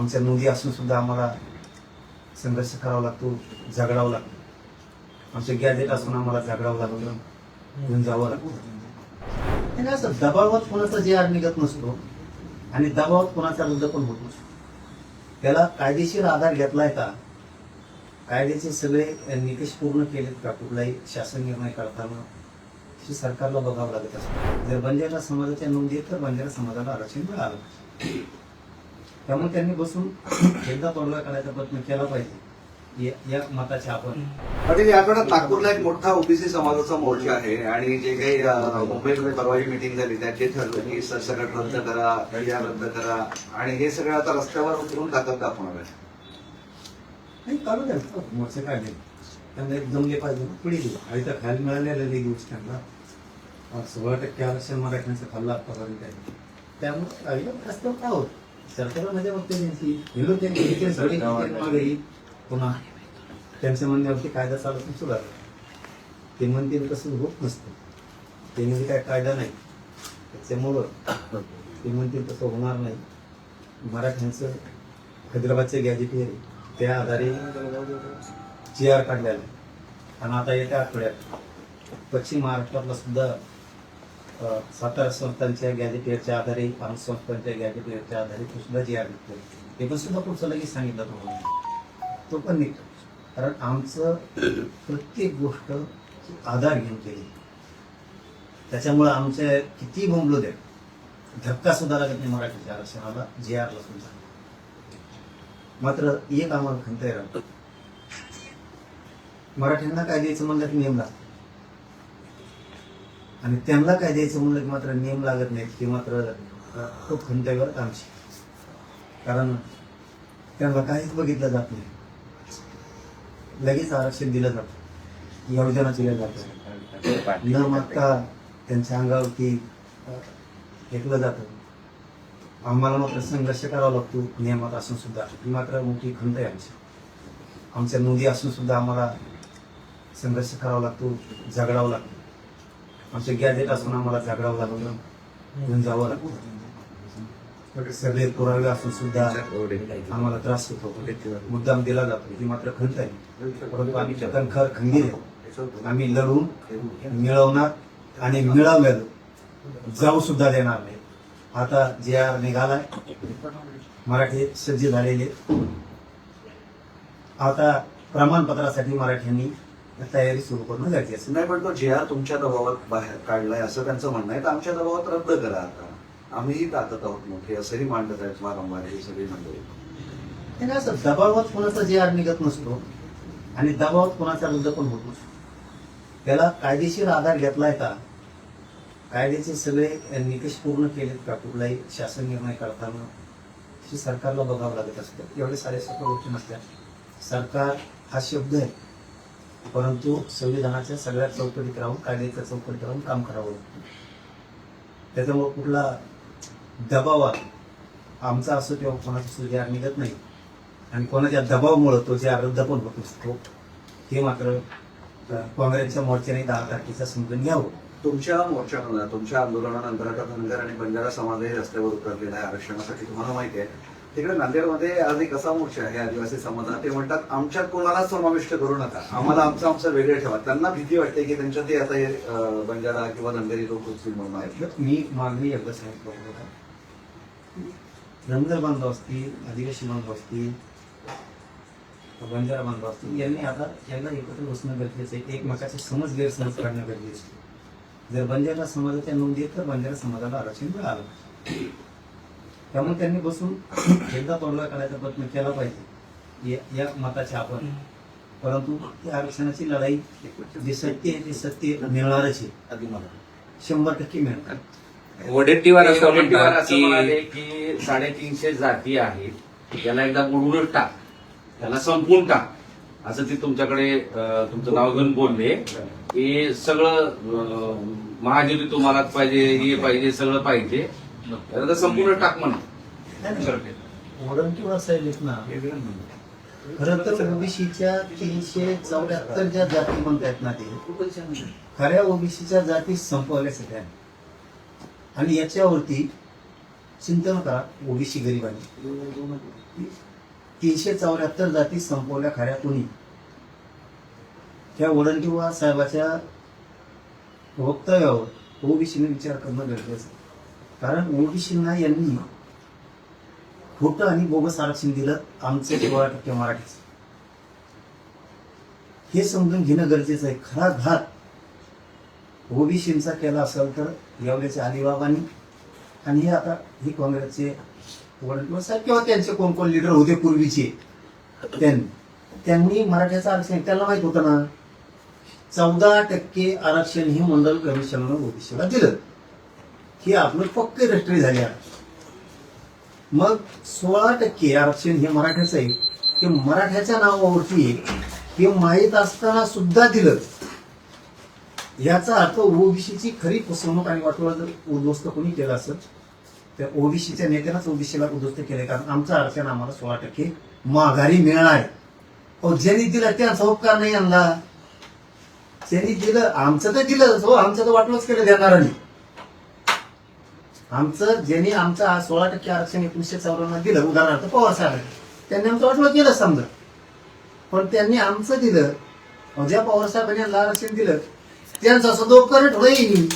आमच्या नोंदी असून सुद्धा आम्हाला संघर्ष करावा लागतो झगडावं लागतं. आमचे गॅजेट असून आम्हाला झगडावं लागलं घेऊन जावं लागतं. आणि असं दबावात कोणाचा जे आर निघत नसतो आणि दबावात कोणाचा रद्द पण होत नसतो. त्याला कायदेशीर आधार घेतलाय का? कायद्याचे सगळे निकष पूर्ण केलेत का? कुठलाही शासन निर्णय करताना हे सरकारला बघावं लागत असतं. जर बंजारा समाजाच्या नोंदी तर बंजारा समाजाला आरक्षण मिळालं पाहिजे. त्यामुळे त्यांनी बसून एकदा तोडगा काढायचा प्रयत्न केला पाहिजे. या- या मताचे आपण पाटील या आठवड्यात नागपूरला एक मोठा ओबीसी समाजाचा मोर्चा आहे आणि जे काही अं, मुंबईमध्ये परवाची मिटिंग झाली त्यात जे ठरलं की सरसकट रद्द करा या रद्द करा आणि हे सगळं आता रस्त्यावर उतरून ताकद दाखवणार आहे. नाही काढू द्या. मोर्चे काढले. त्यांना एक जमले पाहिजे. ना पिढी दिली आणि तर खायला मिळालेलं गोष्ट त्यांना. सोळा टक्के आरक्षण मराठ्यांचं खाल्लं आतापर्यंत. आहे त्यामुळे काही रस्त्यावर काय होत? सरकारला मजा बघते त्यांची हिंदू त्यांची इथे सगळी मागे. पुन्हा त्यांच्या म्हणण्यावरती कायदा चालत नाही सुधार ते म्हणतील तसं होत नसतं. ते म्हणजे काय कायदा नाही. त्याच्यामुळं ते म्हणतील तसं होणार नाही. मराठ्यांचं हैदराबादचे गॅजेट आहे त्या आधारे जी आर काढलेला आहे. आणि आता येत्या आठवड्यात पश्चिम महाराष्ट्रातला सुद्धा सातारा संस्थांच्या गॅजेटियरच्या आधारे आणि संस्थांच्या गॅजेटियरच्या आधारे तो सुद्धा जी आर निघतो ते पण सुद्धा पुढचं लगेच सांगितलं तुम्हाला. तो पण निघतो कारण आमचं प्रत्येक गोष्ट आधार घेऊन केली. त्याच्यामुळं आमच्या किती बोंबलो द्या धक्का सुद्धा लागत नाही मराठीच्या आरक्षणाला जे आरला सुद्धा. मात्र एक आम्हाला खंत आहे मराठ्यांना काय द्यायचं म्हणलं की नियम लागतो. आणि त्यांना काय द्यायचं म्हणलं की मात्र नियम लागत नाहीत की मात्र खूप खंतेवर आहे बरं का आमची कारण त्यांना काहीच बघितलं जात नाही. लगेच आरक्षण दिलं जातं. योजना दिल्या जातं न मागता त्यांच्या अंगावरती फेकलं जातं. आम्हाला मात्र संघर्ष करावा लागतो नियमात असून सुद्धा. ही मात्र मोठी खंत आहे आमची. आमच्या नोंदी असून सुद्धा आम्हाला संघर्ष करावा लागतो झगडावं लागतो. आमचं गॅजेट असून आम्हाला झगडावं लागतं घेऊन जावं लागलं. म्हणजे सगळे पुरावे असून सुद्धा आम्हाला त्रास होतो. मुद्दाम दिला जातो. ही मात्र खंत आहे. परंतु आम्ही खर खंगीर आहे. आम्ही लढून मिळवणार आणि मिळवलेलं जाऊ सुद्धा देणार नाही. आता जे आर निघालाय मराठी सज्ज झालेले. आता प्रमाणपत्रासाठी मराठ्यांनी तयारी सुरू करणं गरजेचं नाही पण तो जे आर तुमच्या दबावात बाहेर काढलाय असं त्यांचं म्हणणं आहे. तर आमच्या दबावात रद्द करा आता. आम्हीही ताकद आहोत मोठे असंही मांडत आहेत वारंवार हे सगळी मंडळी. नाही असं दबावात कोणाचा जे आर निघत नसतो आणि दबावात कोणाचा रद्द पण होत नसतो. त्याला कायदेशीर आधार घेतलाय का? कायद्याचे सगळे निकष पूर्ण केलेत का? कुठलाही शासन निर्णय करताना सरकारला बघावं लागत असतं. एवढे सारे सोपे गोष्टी नसतात. सरकार हा शब्द आहे. परंतु संविधानाच्या सगळ्या चौकटीत राहून कायद्याच्या चौकटीत राहून काम करावं लागतं. त्याच्यामुळे कुठला दबावात आमचा असो किंवा कोणाचा असो जे निघत नाही. आणि कोणाच्या दबावामुळं तो जे आर रद्द पण होत असतो हे मात्र काँग्रेसच्या मोर्चाने दहा तारखेचा समजून घ्यावं. तुमच्या मोर्चा तुमच्या आंदोलनानंतर आता धनगर आणि बंजारा समाजही रस्त्यावर उतरलेला आहे आरक्षणासाठी तुम्हाला माहिती आहे. तिकडे नांदेडमध्ये आज एक असा मोर्चा आहे आदिवासी समाजात. ते म्हणतात आमच्यात कोणालाच समाविष्ट करू नका. आम्हाला आमचं आमचं वेगळे ठेवा. त्यांना भीती वाटते की त्यांच्यात ते आता हे बंजारा किंवा नंदेरी लोक उचलून म्हणून आहेत. मी मागणी एकदा साहेब होतं धनगर बांधव असतील आदिवासी बांधव असतील बंजारा बांधव असतील यांनी आता यांना एकत्र बसणं गरजेचं आहे. एकमेकाचे समज गैरसमज काढणं गरजेचं आहे. जर बंजारा समाजाच्या नोंदी तर बंजारा समाजाला आरक्षण मिळालं. त्यामुळे त्यांनी बसून एकदा तोडगा काढायचा प्रयत्न केला पाहिजे. या- या मताचे आपण परंतु त्या आरक्षणाची लढाई जे सत्य आहे ते सत्य मिळणारच आहे. शंभर टक्के मिळणार. वडेट्टीवार असं म्हणतात की की साडेतीनशे जाती आहेत. त्याला एकदा बुडवूनच टाक. त्याला संपवून टाक. असं ते तुमच्याकडे तुमचं नाव घेऊन बोलले. की सगळं अं, महाजुरी तुम्हालाच पाहिजे हे पाहिजे सगळं पाहिजे. त्याला तर संपूर्ण टाक म्हणा. वॉरंटीवर साहेब ना? खरं तर ओबीसीच्या तीनशे चौऱ्याहत्तर ज्या जाती म्हणतायत ना ते खऱ्या ओबीसीच्या जाती संपवल्या सगळ्या आणि याच्यावरती चिंतन करा ओबीसी गरिबांनी. तीनशे चौऱ्याहत्तर जाती संपवल्या खऱ्या कुणी? त्या वडणकीवा साहेबाच्या वक्तव्यावर ओबीसीने विचार करणं गरजेचं कारण कारण ओबीसींना यांनी खोटं आणि बोगस आरक्षण दिलं आमचे सोळा टक्के मराठीच. हे समजून घेणं गरजेचं आहे. खरा घात ओबीसींचा केला असेल तर येवल्याच्या अलिबाबांनी. आणि हे आता हे काँग्रेसचे वडील किंवा त्यांचे कोण कोण लिडर होते पूर्वीचे. त्यांनी. त्यांनी मराठ्याचं आरक्षण त्याला माहीत होतं ना. चौदा टक्के आरक्षण हे मंडल कमिशननं ओबीसीला दिलं. हे आपलं पक्के रजिस्ट्री झाली आहे. मग सोळा टक्के आरक्षण हे मराठ्याचं आहे. ते मराठ्याच्या नावावरती हे माहीत असताना सुद्धा दिलं. याचा अर्थ ओबीसीची खरी फसवणूक आणि वाटोळा जर उद्ध्वस्त कोणी केला असेल तर ओबीसीच्या नेत्यानंच ओबीसीला उद्ध्वस्त केले कारण आमचं आरक्षण आम्हाला सोळा टक्के माघारी मिळणार. अहो ज्यांनी दिलं त्यांचा उपकार नाही आणला ज्यांनी दिलं आमचं तर दिलं. हो आमचं तर वाटलंच केलं देणारांनी आमचं ज्यांनी आमचं आज सोळा टक्के आरक्षण एकोणीसशे चौऱ्याण्णव दिलं उदाहरणार्थ पवार साहेब त्यांनी आमचं वाटलं केलं समजा. पण त्यांनी आमचं दिलं ज्या पवार साहेबांनी आरक्षण दिलं त्यांचा सुद्धा उपकार होईल